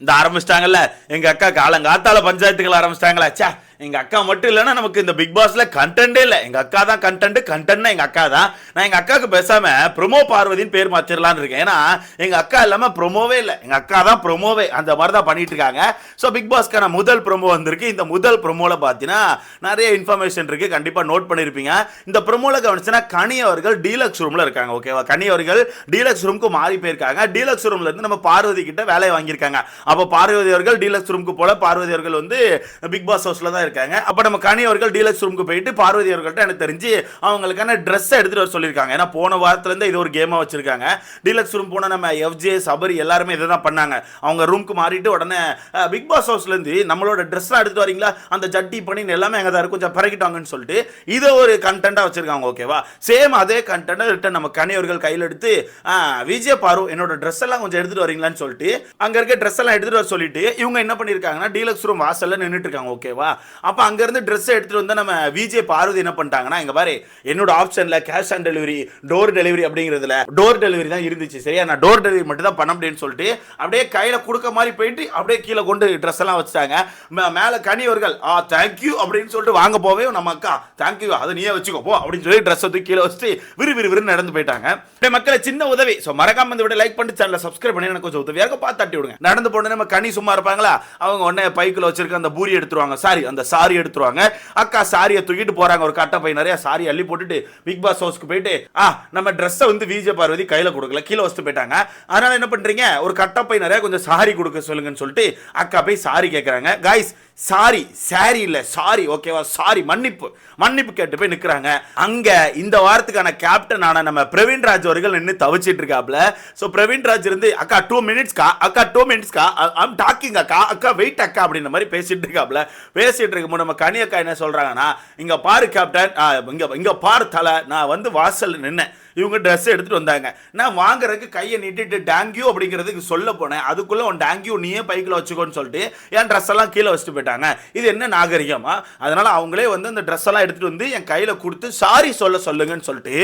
இந்த ஆரம்பிச்சிட்டாங்கல்ல எங்க அக்கா காலங்காத்தால பஞ்சாயத்துக்கள் ஆரம்பிச்சிட்டாங்களா ச்சே. எங்க அக்கா மட்டும் இல்லைன்னா நமக்கு இந்த பிக் பாஸ்ல கண்டென்ட்டே இல்லை. எங்க அக்கா தான் கண்டென்ட் கண்டென்ட்னா எங்க அக்கா தான். நான் எங்க அக்காவுக்கு பேசாம ப்ரொமோ பார்வதின்னு பேர் மாற்றிடலான்னு இருக்கேன். ஏன்னா எங்க அக்கா இல்லாம ப்ரொமோவே இல்லை. எங்க அக்கா தான் ப்ரொமோவே அந்த மாதிரி தான் பண்ணிட்டு இருக்காங்க. ஸோ பிக் பாஸ்க்கான முதல் ப்ரொமோ வந்திருக்கு. இந்த முதல் ப்ரொமோல பார்த்தீங்கன்னா நிறைய இன்ஃபர்மேஷன் இருக்கு. கண்டிப்பா நோட் பண்ணிருப்பீங்க. இந்த ப்ரொமோல கவனிச்சுன்னா கனி அவர்கள் டீலக்ஸ் ரூம்ல இருக்காங்க. ஓகேவா கனி அவர்கள் டீலக்ஸ் ரூமுக்கு மாறி போயிருக்காங்க. டீலக்ஸ் ரூம்ல இருந்து நம்ம பார்வதி கிட்ட வேலையை வாங்கியிருக்காங்க. அப்போ பார்வதி அவர்கள் டீலக்ஸ் ரூமுக்கு போல பார்வதி அவர்கள் வந்து பிக் பாஸ் ஹவுஸ்ல தான் இருக்காங்க. அப்போ நம்ம கனி அவர்கள் டீலக்ஸ் ரூமுக்கு போயிட்டு பார்வதி அவர்கள்ட்ட எனக்கு தெரிஞ்சு அவங்களுக்கான ட்ரெஸ்ஸை எடுத்துட்டு வர சொல்லியிருக்காங்க. ஏன்னா போன வாரத்துலேருந்து இது ஒரு கேமா வச்சிருக்காங்க. டீலக்ஸ் ரூம் போன நம்ம எஃப்ஜே சபரி எல்லாருமே இதை தான் பண்ணாங்க. அவங்க ரூமுக்கு மாறிட்டு உடனே பிக் பாஸ் ஹவுஸ்ல இருந்து நம்மளோட ட்ரெஸ்லாம் எடுத்துட்டு வரீங்களா? அந்த ஜட்டி பண்ணி எல்லாமே அங்கே தான் இருக்கும். கொஞ்சம் பறக்கிட்டாங்கன்னு சொல்லிட்டு இதை ஒரு கண்டென்ட்டாக வச்சுருக்காங்க. ஓகேவா சேம் அதே கண்டென்ட்டை ரிட்டன் நம்ம கனி அவர்கள் கையில் எடுத்து விஜய் பாரு என்னோட ட்ரெஸ் எல்லாம் கொஞ்சம் எடுத்துட்டு வரீங்களான்னு சொல்லிட்டு அங்கே இருக்க ட்ரெஸ் எல்லாம் எடுத்துட்டு வர சொல்லிட்டு இவங்க என்ன பண்ணியிருக்காங்கன்னா டீலக்ஸ் ரூம் வாசல்ல நின்னுட்டு இருக்காங்க. ஓகேவா அப்போ அங்கேருந்து ட்ரெஸ்ஸை எடுத்துகிட்டு வந்து நம்ம விஜே பார்வதி என்ன பண்ணிட்டாங்கன்னா இங்கே பாரு என்னோட ஆப்ஷனில் cash on delivery door delivery அப்படிங்கிறதுல டோர் டெலிவரி தான் இருந்துச்சு. சரியா? நான் டோர் டெலிவரி மட்டும் தான் பண்ண முடியும்னு சொல்லிட்டு அப்படியே கையில் கொடுக்க மாதிரி போயிட்டு அப்படியே கீழே கொண்டு ட்ரெஸ் எல்லாம் வச்சுட்டாங்க. மே- மேல ஆ தேங்க்யூ அப்படின்னு சொல்லிட்டு வாங்க போவே நம்ம அக்கா தேங்க்யூ அதை நீயே வச்சுக்கோ போ அப்படின்னு சொல்லி ட்ரெஸ் தூக்கி கீழே வச்சுட்டு விறு விறு விறுன்னு நடந்து போயிட்டாங்க. அப்படியே மக்களை சின்ன உதவி. ஸோ மறக்காம இந்த விட லைக் பண்ணிட்டு சேனலை சப்ஸ்கிரைப் பண்ணி எனக்கு கொஞ்சம் உதவியாக பார்த்து தட்டி விடுங்க. நடந்து போன நம்ம கனி சும்மா இருப்பாங்களா? அவங்க உடனே பைக்கில் வச்சிருக்க அந்த பூரி எடுத்துருவாங்க. சாரி அந்த சாரி எடுத்துருவாங்க. அக்கா சாரியை தூக்கிட்டு போறாங்க. ஒரு கட்டை பை நிறைய சாரி அள்ளி போட்டுட்டு பிக் பாஸ் ஹவுஸ்க்கு போயிட்டு ஆ நம்ம ட்ரெஸ்ஸை வந்து விஜய பார்வதி கையில கொடுக்கல. கீழே வச்சுட்டு போயிட்டாங்க. அதனால என்ன பண்றீங்க? ஒரு கட்டப்பை நிறைய கொஞ்சம் சாரி கொடுக்க சொல்லுங்கன்னு சொல்லிட்டு அக்கா போய் சாரி கேட்குறாங்க காய்ஸ் சாரி சாரி இல்லை சாரி ஓகேவா? சாரி மன்னிப்பு. மன்னிப்பு கேட்டு போய் நிற்கிறாங்க அங்கே இந்த வாரத்துக்கான கேப்டனான நம்ம பிரவீன் ராஜ் அவர்கள் நின்று தவிச்சிட்டு இருக்காப்ல. ஸோ பிரவீன் ராஜ் இருந்து அக்கா டூ மினிட்ஸ்க்கா அக்கா டூ மினிட்ஸ்க்கா ஐம் டாக்கிங் அக்கா. அக்கா வெயிட் அக்கா அப்படின்ற மாதிரி பேசிட்டு இருக்காப்ல. பேசிட்டு இருக்கும்போது நம்ம கனி அக்கா என்ன சொல்கிறாங்கன்னா இங்கே பாரு கேப்டன் இங்கே இங்கே பாரு தலை. நான் வந்து வாசல் நின்னேன். இவங்க ட்ரெஸ் எடுத்துட்டு வந்தாங்க. நான் வாங்குறதுக்கு கையை நீட்டிட்டு டேங்க்யூ அப்படிங்கிறதுக்கு சொல்ல போனேன். அதுக்குள்ளே உன் டேங்க்யூ நீயே பைக்கில் வச்சுக்கோன்னு சொல்லிட்டு என் ட்ரெஸ் எல்லாம் கீழே வச்சுட்டு போயிட்டாங்க. இது என்ன நாகரிகமா? அதனால அவங்களே வந்து அந்த ட்ரெஸ் எல்லாம் எடுத்துட்டு வந்து என் கையில் கொடுத்து சாரி சொல்ல சொல்லுங்கன்னு சொல்லிட்டு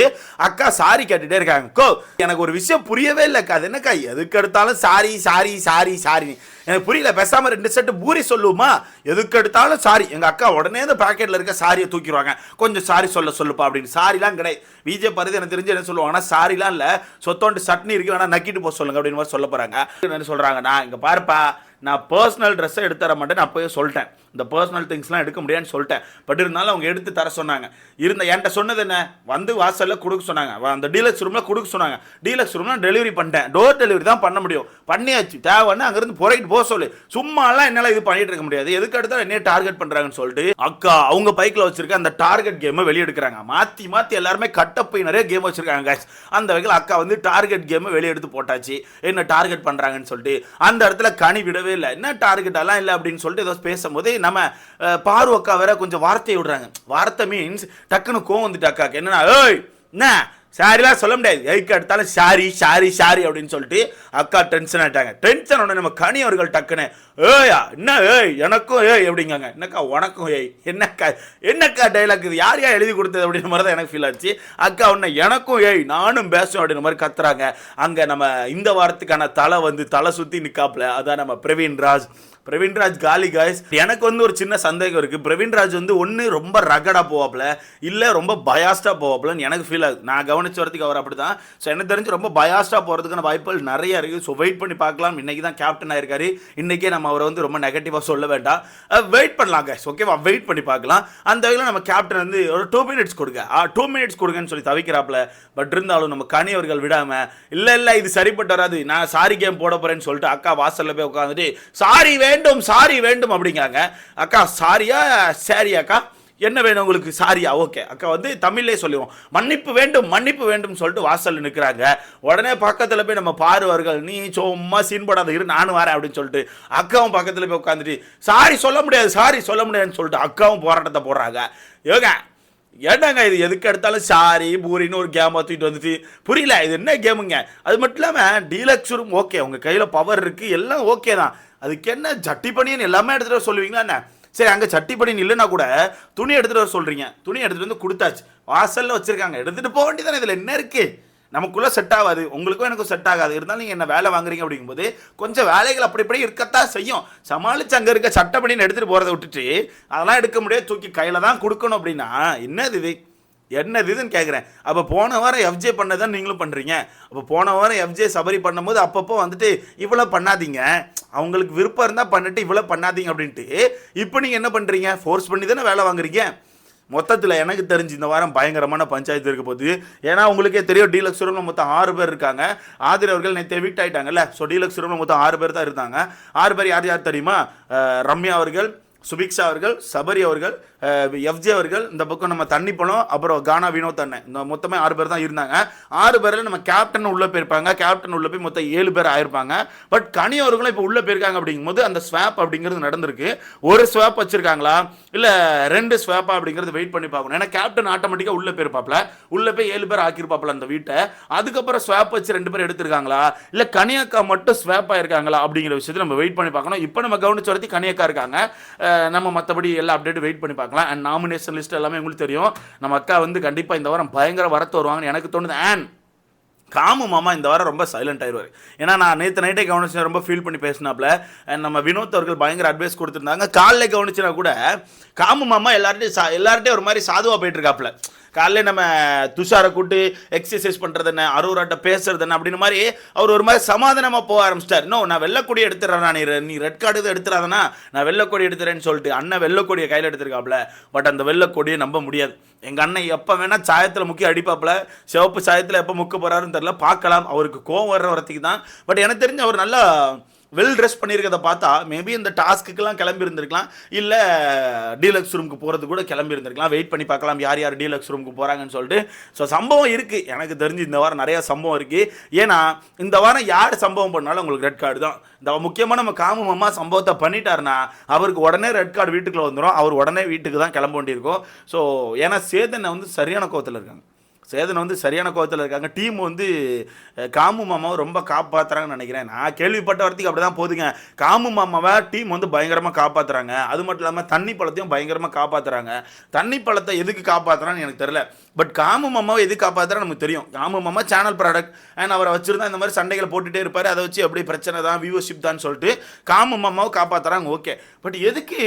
அக்கா சாரி கேட்டுகிட்டே இருக்காங்க. கோ எனக்கு ஒரு விஷயம் புரியவே இல்லைக்கா அது என்னக்கா? எதுக்கு எடுத்தாலும் சாரி சாரி சாரி சாரி எனக்கு புரியல பேசாமல் ரெண்டு செட்டு பூரி சொல்லுவோமா? எதுக்கு எடுத்தாலும் சாரி. எங்கள் அக்கா உடனே இந்த பேக்கெட்டில் இருக்க சாரியை தூக்கிடுவாங்க. கொஞ்சம் சாரி சொல்ல சொல்லுப்பா அப்படின்னு. சாரிலாம் கிடையாது. விஜய் பருதி எனக்கு தெரிஞ்சு என்ன சொல்லுவாங்கன்னா சாரிலாம் இல்லை. சொத்தோண்டு சட்னி இருக்கு வேணா நக்கிட்டு போக சொல்லுங்க அப்படின்னு மாதிரி சொல்ல போகிறாங்க என்ன சொல்றாங்க நான் பாருப்பா நான் பர்சனல் ட்ரெஸ்ஸை எடுத்து தர மாட்டேன்னு அப்போயே சொல்லிட்டேன். இந்த பர்சனல் திங்ஸ்லாம் எடுக்க முடியாதுன்னு சொல்லிட்டேன். பட் இருந்தாலும் அவங்க எடுத்து தர சொன்னாங்க. இருந்த என்கிட்ட சொன்னது என்ன? வந்து வாசலில் கொடுக்க சொன்னாங்க. அந்த டீலக்ஸ் ரூமில் கொடுக்க சொன்னாங்க. டீலக்ஸ் ரூம்லாம் டெலிவரி பண்ணிட்டேன். டோர் டெலிவரி தான் பண்ண முடியும். பண்ணியாச்சு. தேவைன்னு அங்கேருந்து புறக்கிட்டு போக சொல்லு. சும்மாலாம் என்னால் இது பண்ணிட்டு இருக்க முடியாது. எதுக்கு எடுத்தாலும் என்ன டார்கெட் பண்ணுறாங்கன்னு சொல்லிட்டு அக்கா அவங்க பைக்கில் வச்சிருக்க அந்த டார்கெட் கேமை வெளியெடுக்கிறாங்க மாற்றி மாற்றி எல்லாருமே கட்டப்பை நிறைய கேம் வச்சிருக்காங்க அந்த வகையில் அக்கா வந்து டார்கெட் கேமை வெளியெடுத்து போட்டாச்சு. என்ன டார்கெட் பண்ணுறாங்கன்னு சொல்லிட்டு அந்த இடத்துல கனி விடவே இல்லை என்ன டார்கெட் எல்லாம் இல்லை அப்படின்னு சொல்லிட்டு ஏதோ பேசும்போது நம்ம அஹ், பாரு அக்கா வேற கொஞ்சம் வார்த்தையை விடுறாங்க. வார்த்தை மீன்ஸ் டக்குன்னு கோவம் வந்துட்டு அக்காக்கு. என்னன்னா ஏய் என்ன? சாரிலாம் சொல்ல முடியாது. எதுக்கு எடுத்தாலும் சாரி சாரி சாரி அப்படின்னு சொல்லிட்டு அக்கா டென்ஷன் ஆயிட்டாங்க. டென்ஷன் உடனே நம்ம கனி அவர்கள் டக்குன்னு ஏயா என்ன ஏய் எனக்கும் ஏய் அப்படிங்காங்க. என்னக்கா உனக்கும் ஏய் என்னக்கா என்னக்கா டைலாக் இது? யார் யார் எழுதி கொடுத்தது? அப்படின்ற மாதிரி தான் எனக்கு ஃபீல் ஆச்சு. அக்கா உன்ன எனக்கும் ஏய் நானும் பேசும் அப்படின்ற மாதிரி கத்துறாங்க. அங்கே நம்ம இந்த வாரத்துக்கான தலை வந்து தலை சுற்றி நிற்காப்புல அதான் நம்ம பிரவீன் ராஜ். பிரவீன்ராஜ் காலி காய்ஸ் எனக்கு வந்து ஒரு சின்ன சந்தேகம் இருக்குது பிரவீன்ராஜ் வந்து ஒன்று ரொம்ப ரகடாக போவாப்ல இல்லை ரொம்ப பயாஸ்டாக போவாப்பிலன்னு எனக்கு ஃபீல் ஆகுது. நான் கவனிச்ச வரதுக்கு அவர் அப்படி தான் ஸோ எனக்கு தெரிஞ்சு ரொம்ப பயாஸ்டாக போகிறதுக்கான வாய்ப்புகள் நிறைய இருக்குது ஸோ வெயிட் பண்ணி பார்க்கலாம். இன்றைக்கி தான் கேப்டன் ஆயிருக்காரு. இன்றைக்கே நம்ம அவரை வந்து ரொம்ப நெகட்டிவாக சொல்ல வேண்டாம். வெயிட் பண்ணலாம் guys. ஓகேவா வெயிட் பண்ணி பார்க்கலாம். அந்த வகையில் நம்ம கேப்டன் வந்து ஒரு டூ மினிட்ஸ் கொடுங்க. டூ மினிட்ஸ் கொடுங்கன்னு சொல்லி தவிக்கிறாப்ல. பட் இருந்தாலும் நம்ம கனி அவர்கள் விடாமல் இல்லை இல்லை இது சரிப்பட்டு வராது. நான் சாரி கேம் போட போகிறேன்னு சொல்லிட்டு அக்கா வாசல்ல போய் உட்காந்துட்டு சாரி வேண்டும் சாரி வேண்டும் அப்படிங்காங்க அக்கா சாரியா சாரி அக்கா? என்ன வேணும் உங்களுக்கு சாரியா? ஓகே. அக்கா வந்து தமிழ்லே சொல்லுவோம் மன்னிப்பு வேண்டும் மன்னிப்பு வேண்டும் சொல்லிட்டு வாசலில் நிற்கிறாங்க உடனே பக்கத்தில் போய் நம்ம பாருவார்கள் நீ சும்மா சீன்படாத இரு நானும் வரேன் அப்படின்னு சொல்லிட்டு அக்காவும் பக்கத்தில் போய் உட்காந்துட்டு சாரி சொல்ல முடியாது சாரி சொல்ல முடியாதுன்னு சொல்லிட்டு அக்காவும் போராட்டத்தை போடுறாங்க. யோகா ஏண்டாங்க இது? எதுக்கு எடுத்தாலும் சாரி பூரின்னு ஒரு கேம் தூக்கிட்டு வந்துட்டு புரியல இது என்ன கேமுங்க அது மட்டும் இல்லாமல் டீலக்ஸ் ரூம் ஓகே உங்கள் கையில் பவர் இருக்குது எல்லாம் ஓகே தான். அதுக்கு என்ன சட்டி பனியன் எல்லாமே எடுத்துகிட்டு வர சொல்லுவீங்களா என்ன? சரி அங்கே சட்டி பனியன் இல்லைன்னா கூட துணி எடுத்துகிட்டு வர சொல்கிறீங்க துணி எடுத்துகிட்டு வந்து கொடுத்தாச்சு. வாசலில் வச்சுருக்காங்க. எடுத்துகிட்டு போக வேண்டியதானே இதில்? என்ன இருக்குது நமக்குள்ளே செட் ஆகாது. உங்களுக்கும் எனக்கும் செட் ஆகாது. இருந்தாலும் நீங்கள் என்ன வேலை வாங்குறீங்க அப்படிங்கும்போது கொஞ்சம் வேலைகள் அப்படி இப்படி இருக்கத்தான் செய்யும். சமாளித்து அங்கே இருக்க சட்டப்படின்னு எடுத்துகிட்டு போகிறத விட்டுட்டு அதெல்லாம் எடுக்க முடியாது. தூக்கி கையில் தான் கொடுக்கணும் அப்படின்னா என்னது இது? என்னது இதுன்னு கேட்குறேன் அப்போ போன வாரம் எஃப்ஜே பண்ணதான் நீங்களும் பண்ணுறீங்க அப்போ போன வாரம் எஃப்ஜே சபரி பண்ணும்போது அப்பப்போ வந்துட்டு இவ்வளோ பண்ணாதீங்க. அவங்களுக்கு விருப்பம் இருந்தால் பண்ணிட்டு இவ்வளோ பண்ணாதீங்க அப்படின்ட்டு. இப்போ நீங்கள் என்ன பண்ணுறீங்க ஃபோர்ஸ் பண்ணி தானே வேலை வாங்குறீங்க? மொத்தத்தில் எனக்கு தெரிஞ்சு இந்த வாரம் பயங்கரமான பஞ்சாயத்து இருக்க போகுது. ஏன்னா உங்களுக்கே தெரியும் டீலக்ஸ் ரூமில் மொத்தம் ஆறு பேர் இருக்காங்க. ஆதிர் அவர்கள் நேற்று எவிக்ட் ஆகிட்டாங்கல்ல ஸோ டீலக்ஸ் ரூமில் மொத்தம் ஆறு பேர் தான் இருந்தாங்க. ஆறு பேர் யார் யார் தெரியுமா? ரம்யா அவர்கள் சுபிக்ஷா அவர்கள் சபரி அவர்கள் எஃப்ஜே அவர்கள் இந்த பக்கம் நம்ம தண்ணி பழம் அப்புறம் கானா வினோத் அண்ணன். இந்த மொத்தமே ஆறு பேர் தான் இருந்தாங்க. ஆறு பேரில் நம்ம கேப்டன் உள்ளே போயிருப்பாங்க. கேப்டன் உள்ளே போய் மொத்தம் ஏழு பேர் ஆயிருப்பாங்க. பட் கனி அவர்களும் இப்போ உள்ளே போயிருக்காங்க அப்படிங்கும்போது அந்த ஸ்வாப் அப்படிங்கிறது நடந்திருக்கு. ஒரு ஸ்வாப் வச்சுருக்காங்களா? இல்லை ரெண்டு ஸ்வாப்பா அப்படிங்கிறது வெயிட் பண்ணி பார்க்கணும். ஏன்னா கேப்டன் ஆட்டோமேட்டிக்காக உள்ளே போயிருப்பாப்ல உள்ளே போய் ஏழு பேர் ஆக்கியிருப்பாப்ல அந்த வீட்டை. அதுக்கப்புறம் ஸ்வாப் வச்சு ரெண்டு பேர் எடுத்திருக்காங்களா? இல்லை கனியக்கா மட்டும் ஸ்வாப் ஆயிருக்காங்களா? அப்படிங்கிற விஷயத்தை நம்ம வெயிட் பண்ணி பார்க்கணும். இப்போ நம்ம கவனிச்சு வரத்தி கனியக்கா இருக்காங்க. நம்ம மற்றபடி எல்லா அப்டேட்டும் வெயிட் பண்ணி பார்க்கலாம். அண்ட் நாமினேஷன் லிஸ்ட் எல்லாமே உங்களுக்கு தெரியும். நம்ம அக்கா வந்து கண்டிப்பாக இந்த வாரம் பயங்கர வரத்து வருவாங்கன்னு எனக்கு தோணுது. அண்ட் காமு மாமா இந்த வாரம் ரொம்ப சைலண்ட் ஆயிடுவார். ஏன்னா நான் நேற்று நைட்டே கவனிச்சு ரொம்ப ஃபீல் பண்ணி பேசினாப்ல. நம்ம வினோத் அவர்கள் பயங்கர அட்வைஸ் கொடுத்துருந்தாங்க. காலைல கவனிச்சுனா கூட காமு மாமா எல்லார்ட்டையும் சா எல்லார்ட்டையும் ஒரு மாதிரி சாதுவாக போயிட்டு இருக்காப்ல. காலைல நம்ம துஷாரை கூட்டு எக்ஸசைஸ் பண்ணுறது என்ன அருவராட்ட பேசுறது என்ன அப்படின்னு மாதிரி அவர் ஒரு மாதிரி சமாதானமாக போக ஆரம்பிச்சிட்டார். இன்னும் நான் வெள்ளக்கொடி எடுத்துறேன் நான் நீ ரெட் கார்டு எதுவும் எடுத்துறாதனா? நான் வெள்ளக்கொடி எடுத்துறேன்னு சொல்லிட்டு அண்ணன் வெள்ளக்கொடியை கையில் எடுத்திருக்காப்ல பட் அந்த வெள்ளக்கொடியை நம்ப முடியாது. எங்கள் அண்ணன் எப்போ வேணால் சாயத்தில் முக்கி அடிப்பாப்புல. சிவப்பு சாயத்தில் எப்போ முக்க போகிறாருன்னு தெரில பார்க்கலாம். அவருக்கு கோவம் வர்ற வரத்துக்கு தான் பட் எனக்கு தெரிஞ்சு அவர் நல்லா வெல் ட்ரெஸ் பண்ணியிருக்கதை பார்த்தா மேபி இந்த டாஸ்க்குக்கெல்லாம் கிளம்பி இருந்திருக்கலாம் இல்லை டீலக்ஸ் ரூமுக்கு போகிறது கூட கிளம்பி இருந்திருக்கலாம் வெயிட் பண்ணி பார்க்கலாம் யார் யார் டீலக்ஸ் ரூமுக்கு போகிறாங்கன்னு சொல்லிட்டு. ஸோ சம்பவம் இருக்குது எனக்கு தெரிஞ்சு இந்த வாரம் நிறையா சம்பவம் இருக்குது ஏன்னா இந்த வாரம் யார் சம்பவம் பண்ணாலும் உங்களுக்கு ரெட் கார்டு தான். இந்த முக்கியமாக நம்ம காமு மாமா சம்பவத்தை பண்ணிட்டாருன்னா அவருக்கு உடனே ரெட் கார்டு வீட்டுக்குள்ளே வந்துடும் அவர் உடனே வீட்டுக்கு தான் கிளம்ப வேண்டியிருக்கும். ஸோ ஏன்னா சேதனை வந்து சரியான கோவத்தில் இருக்காங்க. சேதன் வந்து சரியான கோவத்தில் இருக்காங்க. டீம் வந்து காமு மாமாவை ரொம்ப காப்பாற்றுறாங்கன்னு நினைக்கிறேன். நான் கேள்விப்பட்ட வரத்துக்கு அப்படி தான் போதுங்க. காமு மாமாவை டீம் வந்து பயங்கரமாக காப்பாற்றுறாங்க அது மட்டும் இல்லாமல் தண்ணி பழத்தையும் பயங்கரமாக காப்பாற்றுறாங்க தண்ணி பழத்தை எதுக்கு காப்பாற்றுறான்னு எனக்கு தெரில பட் காமு மாமாவை எதுக்கு காப்பாற்றுறா நமக்கு தெரியும். காமு மாமா சேனல் ப்ராடக்ட் அண்ட் அவரை வச்சிருந்தா இந்த மாதிரி சண்டைகளை போட்டுகிட்டே இருப்பார். அதை வச்சு எப்படி பிரச்சனை தான் வியூவர்ஷிப் தான் சொல்லிட்டு காமு மாமாவை காப்பாற்றுறாங்க ஓகே பட் எதுக்கு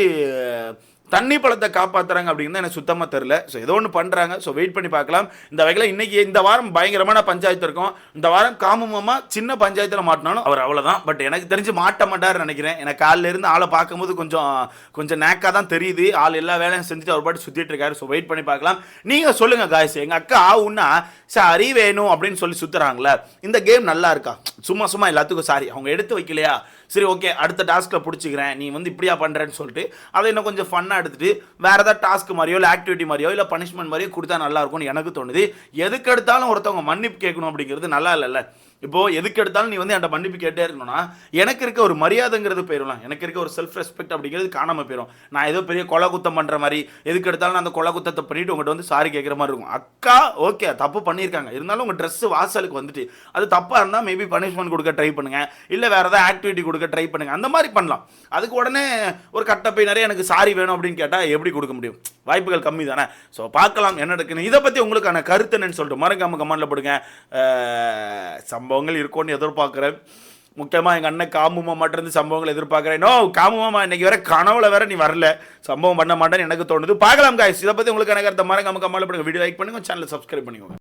தண்ணி பழத்தை காப்பாற்றுறாங்க அப்படின்னு எனக்கு சுத்தமாக தெரில ஸோ ஏதோ ஒன்று பண்ணுறாங்க ஸோ வெயிட் பண்ணி பார்க்கலாம். இந்த வகையில் இன்றைக்கி இந்த வாரம் பயங்கரமான பஞ்சாயத்து இருக்கும். இந்த வாரம் காமமாக சின்ன பஞ்சாயத்தில் மாட்டினாலும் அவர் அவ்வளோதான் பட் எனக்கு தெரிஞ்சு மாட்ட மாட்டாருன்னு நினைக்கிறேன். எனக்கு காலையில இருந்து ஆளை பார்க்கும்போது கொஞ்சம் கொஞ்சம் நேக்காக தான் தெரியுது. ஆள் எல்லா வேலையும் செஞ்சுட்டு அவர் பாட்டு சுற்றிட்டு இருக்காரு. ஸோ வெயிட் பண்ணி பார்க்கலாம். நீங்கள் சொல்லுங்கள் காய்ஸ் எங்கள் அக்கா ஆகுன்னா சாரி வேணும் அப்படின்னு சொல்லி சுற்றுறாங்களே இந்த கேம் நல்லா இருக்கா? சும்மா சும்மா எல்லாத்துக்கும் சாரி அவங்க எடுத்து வைக்கலையா? சரி ஓகே அடுத்த டாஸ்க்கில் பிடிச்சிக்கிறேன் நீ வந்து இப்படியா பண்ணுறேன்னு சொல்லிட்டு அதை இன்னும் கொஞ்சம் ஃபன்னாக எடுத்துகிட்டு வேறு ஏதாவது டாஸ்க் மாதிரியோ இல்லை ஆக்டிவிட்டி மாதிரியோ இல்லை பனிஷ்மெண்ட் மாதிரியோ கொடுத்தா நல்லா இருக்கும்னு எனக்கு தோணுது. எதுக்கு எடுத்தாலும் ஒருத்தவங்க மன்னிப்பு கேட்கணும் அப்படிங்கிறது நல்லா இல்லைல்ல. இப்போ எதுக்கு எடுத்தாலும் நீ வந்து என்கிட்ட மன்னிப்பு கேட்டே இருக்கணும்னா எனக்கு இருக்க ஒரு மரியாதைங்கிறது போயிடலாம் எனக்கு இருக்க ஒரு செல்ஃப் ரெஸ்பெக்ட் அப்படிங்கிறது காணாம போயிடும். நான் ஏதோ பெரிய கொலை குத்தம் பண்ணுற மாதிரி எதுக்கு எடுத்தாலும் நான் அந்த கொலை குத்தத்தை பண்ணிட்டு உங்கள்கிட்ட வந்து சாரி கேட்குற மாதிரி இருக்கும். அக்கா ஓகே தப்பு பண்ணியிருக்காங்க. இருந்தாலும் உங்கள் ட்ரெஸ்ஸு வாசலுக்கு வந்துட்டு அது தப்பாக இருந்தால் மேபி பனிஷ்மெண்ட் கொடுக்க ட்ரை பண்ணுங்க. இல்லை வேறு ஏதாவது ஆக்டிவிட்டி கொடுக்க ட்ரை பண்ணுங்க. அந்த மாதிரி பண்ணலாம். அதுக்கு உடனே ஒரு கட்டப்பை நிறைய எனக்கு சாரி வேணும் அப்படின்னு கேட்டால் எப்படி கொடுக்க முடியும்? வாய்ப்புகள் கம்மி தானே? ஸோ பார்க்கலாம் என்ன நடக்குன்னு. இதை பற்றி உங்களுக்கான கருத்து என்னன்னு சொல்லிட்டு மறக்காம கமெண்டில் போடுங்க. சம்பவங்கள் இருக்கும்னு எதிர்பார்க்குறேன். முக்கியமாக எங்கள் அண்ணன் காமு இருந்து சம்பவங்கள் எதிர்பார்க்குறேன். நோ காமுமா இன்றைக்கி இன்னைக்கு வேற கனவுல வேற நீ வரல. சம்பவம் பண்ண மாட்டேன்னு எனக்கு தோணுது. பார்க்கலாம் காய்ஸ் இதை பற்றி உங்களுக்கு எனக்கு கருத்தை மறக்காம கமெண்டில் போடுங்க. வீடியோ லைக் பண்ணுங்க சேனலை சப்ஸ்கிரைப் பண்ணிக்கோங்க.